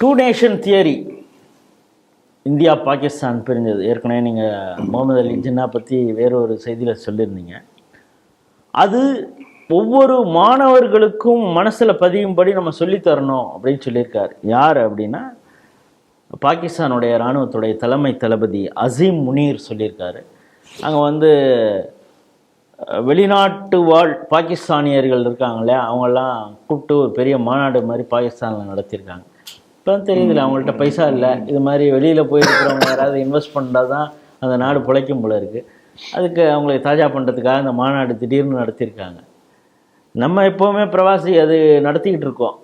Two nation theory India Pakistan பிரிஞ்சது. ஏற்கனவே நீங்கள் முகமது அலி ஜின்னா பற்றி வேற ஒரு செய்தியில் சொல்லியிருந்தீங்க. அது ஒவ்வொரு மாணவர்களுக்கும் மனசில் பதியும்படி நம்ம சொல்லித் தரணும் அப்படின்னு சொல்லியிருக்கார். யார் அப்படின்னா பாகிஸ்தானுடைய இராணுவத்துடைய தலைமை தளபதி அசீம் முனீர் சொல்லியிருக்காரு. அங்கே வந்து வெளிநாட்டு வாழ் பாகிஸ்தானியர்கள் இருக்காங்களே அவங்கெல்லாம் கூப்பிட்டு ஒரு பெரிய மாநாடு மாதிரி பாகிஸ்தானில் நடத்தியிருக்காங்க. இப்போ தெரியுதுல்ல அவங்கள்ட்ட பைசா இல்லை. இது மாதிரி வெளியில் போயிருக்கிறவங்க யாராவது இன்வெஸ்ட் பண்ணால் தான் அந்த நாடு பிழைக்கும் போல இருக்குது அதுக்கு அவங்களை தாஜா பண்ணுறதுக்காக அந்த மாநாடு திடீர்னு நடத்தியிருக்காங்க. நம்ம எப்போவுமே பிரவாசி அது நடத்திக்கிட்டு இருக்கோம்.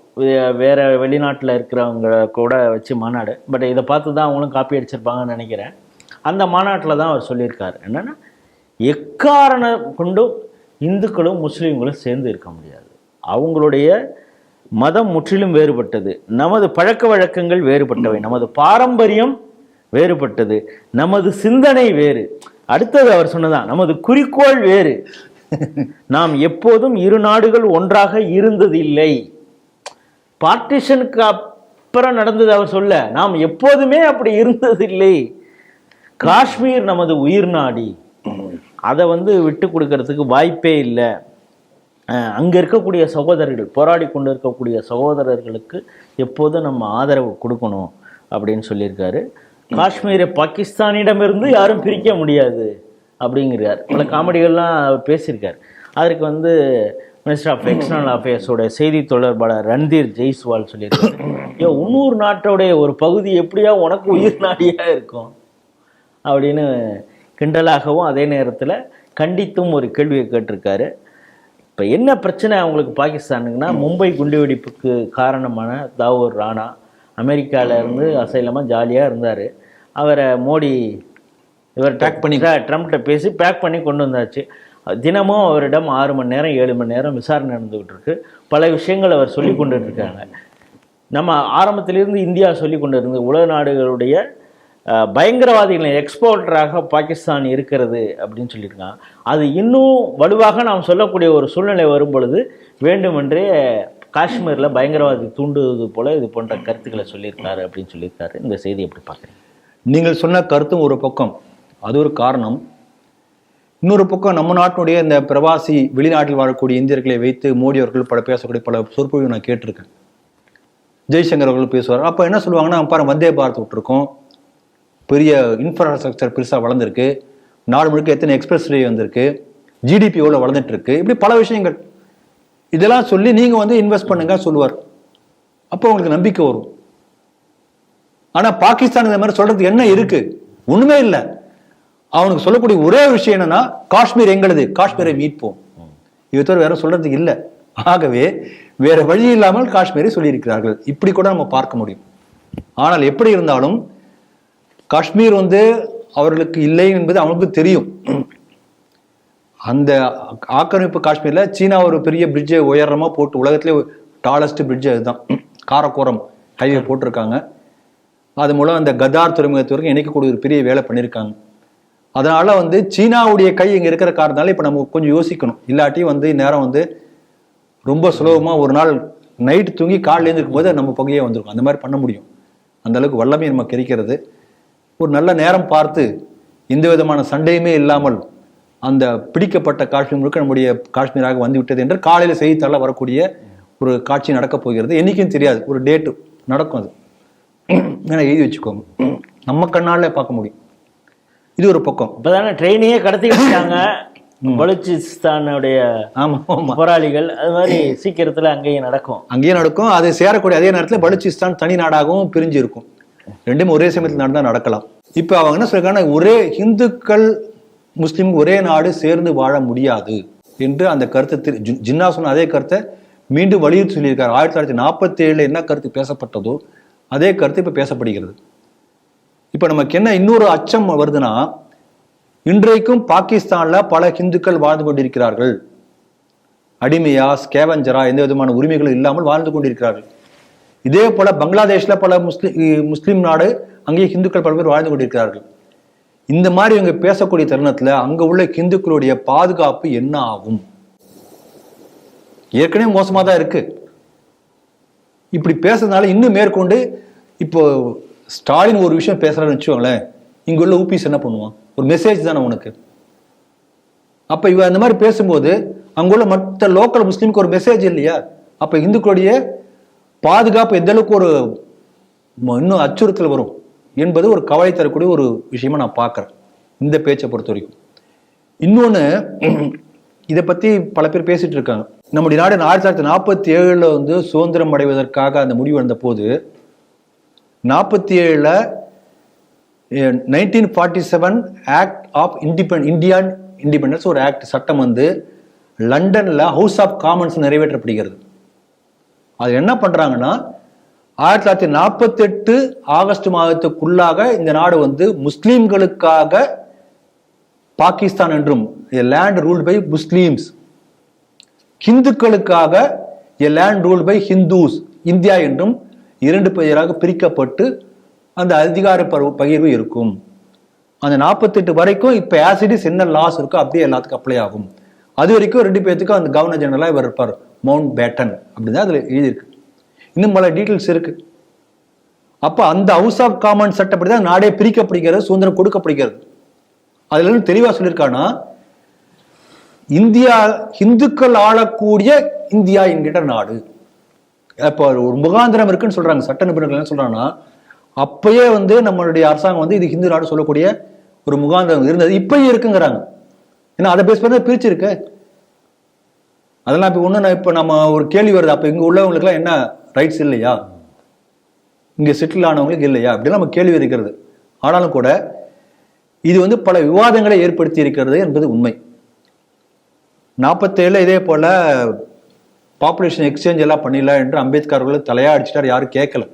வேறு வெளிநாட்டில் இருக்கிறவங்க கூட வச்சு மாநாடு. பட் இதை பார்த்து தான் அவங்களும் காப்பி அடிச்சிருப்பாங்கன்னு நினைக்கிறேன். அந்த மாநாட்டில் தான் அவர் சொல்லியிருக்காரு. என்னென்னா எக்காரணம் கொண்டும் இந்துக்களும் முஸ்லீம்களும் சேர்ந்து இருக்க முடியாது. அவங்களுடைய மதம் முற்றிலும் வேறுபட்டது. நமது பழக்க வழக்கங்கள் வேறுபட்டவை. நமது பாரம்பரியம் வேறுபட்டது. நமது சிந்தனை வேறு. அடுத்தது அவர் சொன்னதான் நமது குறிக்கோள் வேறு. நாம் எப்போதும் இரு நாடுகள் ஒன்றாக இருந்ததில்லை. பார்ட்டிஷனுக்கு அப்புறம் நடந்தது அவர் சொல்ல நாம் எப்போதுமே அப்படி இருந்ததில்லை. காஷ்மீர் நமது உயிர் நாடி. அதை வந்து விட்டு கொடுக்கறதுக்கு வாய்ப்பே இல்லை. அங்கே இருக்கக்கூடிய சகோதரர்கள் போராடி கொண்டு இருக்கக்கூடிய சகோதரர்களுக்கு எப்போதும் நம்ம ஆதரவு கொடுக்கணும் அப்படின்னு சொல்லியிருக்காரு. காஷ்மீரை பாகிஸ்தானிடமிருந்து யாரும் பிரிக்க முடியாது அப்படிங்கிறார். பல காமெடிகள்லாம் அவர் பேசியிருக்கார். அதற்கு வந்து மினிஸ்டர் ஆஃப் எக்ஸ்டர்னல் அஃபேர்ஸோட செய்தி தொடர்பாளர் ரன்தீர் ஜெய்ஸ்வால் சொல்லியிருக்காரு. ஏன் இன்னொரு நாட்டோடைய ஒரு பகுதி எப்படியா உனக்கு உயிர் நாடியாக இருக்கும்? அப்படின்னு கிண்டலாகவும் அதே நேரத்தில் கண்டித்தும் ஒரு கேள்வியை கேட்டிருக்காரு. இப்போ என்ன பிரச்சனை அவங்களுக்கு பாகிஸ்தானுக்குன்னா மும்பை குண்டுவெடிப்புக்கு காரணமான தாவூர் ராணா அமெரிக்கால இருந்து அசைலமாக ஜாலியாக இருந்தார். அவரை மோடி இவர் Pack பண்ணி. ட்ரம்ப்கிட்ட பேசி பேக் பண்ணி கொண்டு வந்தாச்சு. தினமும் அவரிடம் ஆறு மணி நேரம் ஏழு மணி நேரம் விசாரணை நடந்துகிட்டு இருக்கு. பல விஷயங்கள் அவர் சொல்லி கொண்டுட்டு இருக்காங்க. நம்ம ஆரம்பத்திலிருந்து இந்தியா சொல்லி கொண்டு இருந்து உலக நாடுகளுடைய பயங்கரவாதிகளின் எக்ஸ்போர்ட்டராக பாகிஸ்தான் இருக்கிறது அப்படின்னு சொல்லியிருக்காங்க. அது இன்னும் வலுவாக நாம் சொல்லக்கூடிய ஒரு சூழ்நிலை வரும் பொழுது வேண்டுமென்றே காஷ்மீரில் பயங்கரவாதி தூண்டுவது போல இது போன்ற கருத்துக்களை சொல்லியிருக்காரு அப்படின்னு சொல்லியிருக்காரு. இந்த செய்தி எப்படி பார்க்குறீங்க? நீங்கள் சொன்ன கருத்தும் ஒரு பக்கம். அது ஒரு காரணம். இன்னொரு பக்கம் நம்ம நாட்டினுடைய இந்த பிரவாசி வெளிநாட்டில் வாழக்கூடிய இந்தியர்களை வைத்து மோடி அவர்கள் பல பேசக்கூடிய பல சொற்பொழிவு நான் கேட்டிருக்கேன். ஜெய்சங்கர் அவர்கள் பேசுவார். அப்போ என்ன சொல்லுவாங்கன்னா பாருங்க வந்தே பாரத் விட்டுருக்கோம். பெரிய இன்ஃப்ராஸ்ட்ரக்சர் பெருசாக வளர்ந்துருக்கு. நாடு முழுக்க எத்தனை எக்ஸ்பிரஸ் வே வந்திருக்கு. ஜிடிபி எவ்வளோ வளர்ந்துட்டுருக்கு. இப்படி பல விஷயங்கள். இதெல்லாம் சொல்லி நீங்கள் வந்து இன்வெஸ்ட் பண்ணுங்க சொல்லுவார். அப்போ உங்களுக்கு நம்பிக்கை வரும். ஆனால் பாகிஸ்தான் இந்த மாதிரி சொல்கிறதுக்கு என்ன இருக்குது ஒன்றுமே இல்லை. அவனுக்கு சொல்லக்கூடிய ஒரே விஷயம் என்னன்னா காஷ்மீர் எங்களது. காஷ்மீரை மீட்போம். இது தவிர வேற சொல்றதுக்கு இல்லை. ஆகவே வேற வழி இல்லாமல் காஷ்மீரை சொல்லியிருக்கிறார்கள். இப்படி கூட நம்ம பார்க்க முடியும். ஆனால் எப்படி இருந்தாலும் காஷ்மீர் வந்து அவர்களுக்கு இல்லை என்பது அவனுக்கு தெரியும். அந்த ஆக்கிரமிப்பு காஷ்மீரில் சீனா ஒரு பெரிய பிரிட்ஜை உயரமாக போட்டு உலகத்திலே டாலஸ்ட் பிரிட்ஜ் அதுதான். காரக்கோரம் ஹைவே போட்டிருக்காங்க. அது மூலம் அந்த கதார் துறைமுகத்து வரைக்கும் இணைக்கக்கூடிய ஒரு பெரிய வேலை பண்ணியிருக்காங்க அதனால் வந்து சீனாவுடைய கை இங்கே இருக்கிற காரணத்தால இப்போ நம்ம கொஞ்சம் யோசிக்கணும். இல்லாட்டி வந்து நேரம் வந்து ரொம்ப சுலபமாக ஒரு நாள் நைட் தூங்கி காலையில எழுந்திருக்கும் போது நம்ம பகுதியே வந்திருக்கும் அந்த மாதிரி பண்ண முடியும். அந்தளவுக்கு வல்லமை நம்ம கிடைக்கிறது. ஒரு நல்ல நேரம் பார்த்து எந்த விதமான சண்டையுமே இல்லாமல் அந்த பிடிக்கப்பட்ட காஷ்மீர் முழுக்க நம்முடைய காஷ்மீராக வந்து விட்டது என்று காலையில செய்தித்தாள வரக்கூடிய ஒரு காட்சி நடக்கப் போகிறது. என்னைக்கும் தெரியாது. ஒரு டேட்டு நடக்கும் அது. வேணா எழுதி வச்சுக்கோங்க. நம்ம கண்ணால பார்க்க முடியும். இது ஒரு பக்கம். இப்போதானே ட்ரெயினையே கடத்தி வச்சிட்டாங்க. பலுச்சிஸ்தானுடைய போராளிகள். அது மாதிரி சீக்கிரத்துல அங்கேயும் நடக்கும். அங்கேயே நடக்கும். அது சேரக்கூடிய அதே நேரத்தில் பலுச்சிஸ்தான் தனி நாடாகவும் பிரிஞ்சு இருக்கும். ரெண்டுமே ஒரே சமயத்தில் நடந்தா நடக்கலாம். இப்போ அவங்க என்ன சொல்றாங்கன்னா ஒரே இந்துக்கள் முஸ்லீம் ஒரே நாடு சேர்ந்து வாழ முடியாது என்று அந்த கருத்தை திரு- ஜி- ஜின்னா சொன்ன அதே கருத்தை மீண்டும் வலியுறுத்தி சொல்லியிருக்காரு. ஆயிரத்தி தொள்ளாயிரத்தி நாற்பத்தி ஏழில் என்ன கருத்து பேசப்பட்டதோ அதே கருத்து இப்போ பேசப்படுகிறது. இப்போ நமக்கு என்ன இன்னொரு அச்சம் வருதுன்னா இன்றைக்கும் பாகிஸ்தானில் பல ஹிந்துக்கள் வாழ்ந்து கொண்டிருக்கிறார்கள். அடிமையா ஸ்கேவஞ்சரா எந்த விதமான உரிமைகளும் இல்லாமல் வாழ்ந்து கொண்டிருக்கிறார்கள். இதே போல பங்களாதேஷில் பல முஸ்லி முஸ்லீம் நாடு அங்கேயே ஹிந்துக்கள் பல பேர் வாழ்ந்து கொண்டிருக்கிறார்கள். இந்த மாதிரி இவங்க பேசக்கூடிய தருணத்தில் அங்கே உள்ள ஹிந்துக்களுடைய பாதுகாப்பு என்ன ஆகும்? ஏற்கனவே மோசமாக தான் இருக்குது இப்படி பேசுறதுனால இன்னும் மேற்கொண்டு இப்போ ஸ்டாலின் ஒரு விஷயம் பேசுகிறான்னு வச்சுக்கோங்களேன். இங்கே உள்ள ஊபிஸ் என்ன பண்ணுவான்? ஒரு மெசேஜ் தானே உனக்கு. அப்போ இவ அந்த மாதிரி பேசும்போது அங்குள்ள மற்ற லோக்கல் முஸ்லீமுக்கு ஒரு மெசேஜ் இல்லையா? அப்போ இந்துக்களுடைய பாதுகாப்பு எந்த அளவுக்கு ஒரு இன்னும் அச்சுறுத்தல் வரும்? என்பது ஒரு கவலை தரக்கூடிய ஒரு விஷயமா நான் பார்க்குறேன். இந்த பேச்சை பொறுத்த வரைக்கும். இன்னொன்று இதை பற்றி பல பேர் பேசிட்டு இருக்காங்க. நம்முடைய நாடு ஆயிரத்தி தொள்ளாயிரத்தி நாற்பத்தி ஏழில் வந்து சுதந்திரம் அடைவதற்காக அந்த முடிவு வந்த போது நாற்பத்தி ஏழில் nineteen forty seven act of independent Indian independence ஒரு ஆக்ட் சட்டம் வந்து லண்டனில் ஹவுஸ் ஆஃப் காமன்ஸ் நிறைவேற்றப்படுகிறது. அது என்ன பண்ணுறாங்கன்னா ஆயிரத்தி தொள்ளாயிரத்தி நாற்பத்தெட்டு ஆகஸ்ட் மாதத்துக்குள்ளாக இந்த நாடு வந்து முஸ்லீம்களுக்காக பாகிஸ்தான் என்றும் land ruled by Muslims ஹிந்துக்களுக்காக a land rule by Hindus India என்றும் இரண்டு பெயராக பிரிக்கப்பட்டு அந்த அதிகார பகிர்வு இருக்கும். அந்த நாற்பத்தெட்டு வரைக்கும் இப்போ ஆசிடிஸ் என்ன லாஸ் இருக்கோ அப்படியே எல்லாத்துக்கும் அப்ளை ஆகும். அது வரைக்கும் ரெண்டு பேர்த்துக்கும் அந்த கவர்னர் ஜெனரலாக இவர் இருப்பார் மவுண்ட் பேட்டன் அப்படின்னு தான் அதில் எழுதியிருக்கு. இன்னும் பல டீட்டெயில்ஸ் இருக்கு. அப்போ அந்த ஹவுஸ் ஆஃப் காமன் சட்டப்படி தான் நாடே பிரிக்கப்படுகிறது சுதந்திரம் கொடுக்கப்படுகிறது. அதுல இருந்து தெளிவா சொல்லியிருக்கானா இந்தியா இந்துக்கள் ஆளக்கூடிய இந்தியா என்கிற நாடு. இப்போ ஒரு முகாந்திரம் இருக்குன்னு சொல்றாங்க சட்ட நிபுணர்கள் என்ன சொல்றாங்கன்னா அப்பயே வந்து நம்மளுடைய அரசாங்கம் வந்து இது ஹிந்து நாடு சொல்லக்கூடிய ஒரு முகாந்திரம் இருந்தது. இப்பயும் இருக்குங்கிறாங்க. ஏன்னா அதை பேஸ் பண்ணி பிரிச்சிருக்கு. அதெல்லாம் இப்போ ஒன்று நான் இப்போ நம்ம ஒரு கேள்வி வருது. அப்போ இங்கே உள்ளவங்களுக்குலாம் என்ன ரைட்ஸ் இல்லையா? இங்கே செட்டில் ஆனவங்களுக்கு இல்லையா? அப்படிலாம் நம்ம கேள்வி இருக்கிறது. ஆனாலும் கூட இது வந்து பல விவாதங்களை ஏற்படுத்தி இருக்கிறது என்பது உண்மை. நாற்பத்தேழில் இதே போல் பாப்புலேஷன் எக்ஸ்சேஞ்ச் எல்லாம் பண்ணிடல என்று அம்பேத்கர் அவர்கள் தலையா அடிச்சிட்டார் யாரும் கேட்கல.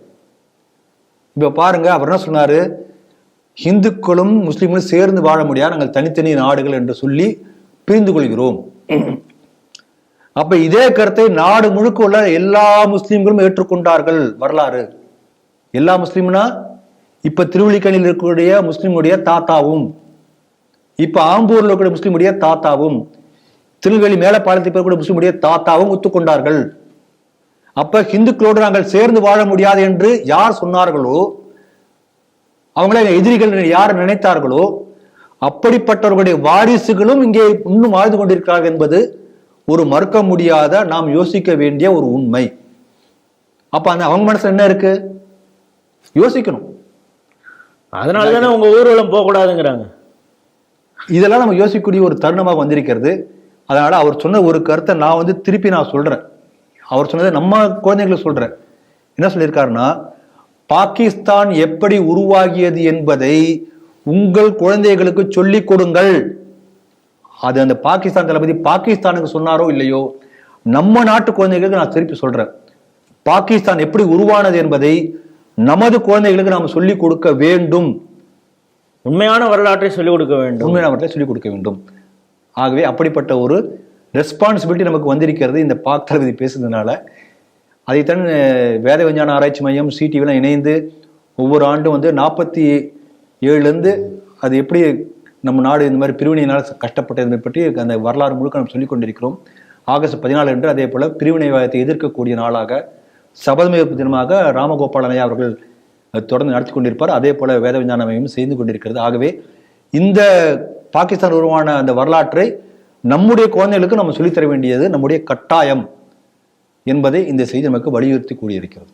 இப்போ பாருங்கள் அவர் என்ன சொன்னார்? இந்துக்களும் முஸ்லீம்களும் சேர்ந்து வாழ முடியாது நாங்கள் தனித்தனி நாடுகள் என்று சொல்லி பிரிந்து கொள்கிறோம். அப்ப இதே கருத்தை நாடு முழுக்க உள்ள எல்லா முஸ்லீம்களும் ஏற்றுக்கொண்டார்கள் வரலாறு. எல்லா முஸ்லீம்னா இப்ப திருவள்ளிக்கணியில் இருக்கக்கூடிய முஸ்லீமுடைய தாத்தாவும் இப்ப ஆம்பூர்ல இருக்கக்கூடிய முஸ்லீமுடைய தாத்தாவும் திருநெல்வேலி மேலப்பாளையத்தில் இருக்கக்கூடிய முஸ்லீமுடைய தாத்தாவும் ஒத்துக்கொண்டார்கள். அப்ப ஹிந்துக்களோடு நாங்கள் சேர்ந்து வாழ முடியாது என்று யார் சொன்னார்களோ அவங்கள எதிரிகள் யார் நினைத்தார்களோ அப்படிப்பட்டவர்களுடைய வாரிசுகளும் இங்கே இன்னும் வாழ்ந்து கொண்டிருக்கிறார்கள் என்பது ஒரு மறுக்க முடியாத நாம் யோசிக்க வேண்டிய ஒரு உண்மை. அப்ப அந்த அவங்க மனசுல என்ன இருக்கு? யோசிக்கணும். அதனால தானே உங்க ஊர்வலம் போகக்கூடாதுங்கிறாங்க. இதெல்லாம் நம்ம யோசிக்கக்கூடிய ஒரு தருணமாக வந்திருக்கிறது. அதனால அவர் சொன்ன ஒரு கருத்தை நான் வந்து திருப்பி நான் சொல்றேன். அவர் சொன்னதை நம்ம குழந்தைங்களுக்கு சொல்றேன். என்ன சொல்லியிருக்காருன்னா பாகிஸ்தான் எப்படி உருவாகியது என்பதை உங்கள் குழந்தைகளுக்கு சொல்லிக் கொடுங்கள். அது அந்த பாகிஸ்தான் தளபதி பாகிஸ்தானுக்கு சொன்னாரோ இல்லையோ நம்ம நாட்டு குழந்தைகளுக்கு நான் திருப்பி சொல்றேன். பாகிஸ்தான் எப்படி உருவானது என்பதை நமது குழந்தைகளுக்கு நாம் சொல்லிக் கொடுக்க வேண்டும். உண்மையான வரலாற்றை சொல்லிக் கொடுக்க வேண்டும். உண்மையான அவர்களை சொல்லிக் கொடுக்க வேண்டும். ஆகவே அப்படிப்பட்ட ஒரு ரெஸ்பான்சிபிலிட்டி நமக்கு வந்திருக்கிறது இந்த பாக் தளபதி பேசுனதுனால. அதைத்தான் வேத விஞ்ஞான ஆராய்ச்சி மையம் சிடிவிலாம் இணைந்து ஒவ்வொரு ஆண்டும் வந்து நாற்பத்தி ஏழுலேருந்து அது எப்படி நம்ம நாடு இந்த மாதிரி பிரிவினையினால் கஷ்டப்பட்டதை பற்றி அந்த வரலாறு முழுக்க நம்ம சொல்லிக் கொண்டிருக்கிறோம். ஆகஸ்ட் பதினாலு அன்று அதே போல பிரிவினைவாதத்தை எதிர்க்கக்கூடிய நாளாக சபதமேற்பு தினமாக ராமகோபாலனையா அவர்கள் தொடர்ந்து நடத்தி கொண்டிருப்பார். அதே போல வேத விஞ்ஞான மையம் செய்து கொண்டிருக்கிறது. ஆகவே இந்த பாகிஸ்தான் உருவான அந்த வரலாற்றை நம்முடைய குழந்தைகளுக்கு நம்ம சொல்லித்தர வேண்டியது நம்முடைய கட்டாயம் என்பதை இந்த செய்தி நமக்கு வலியுறுத்தி கூடியிருக்கிறது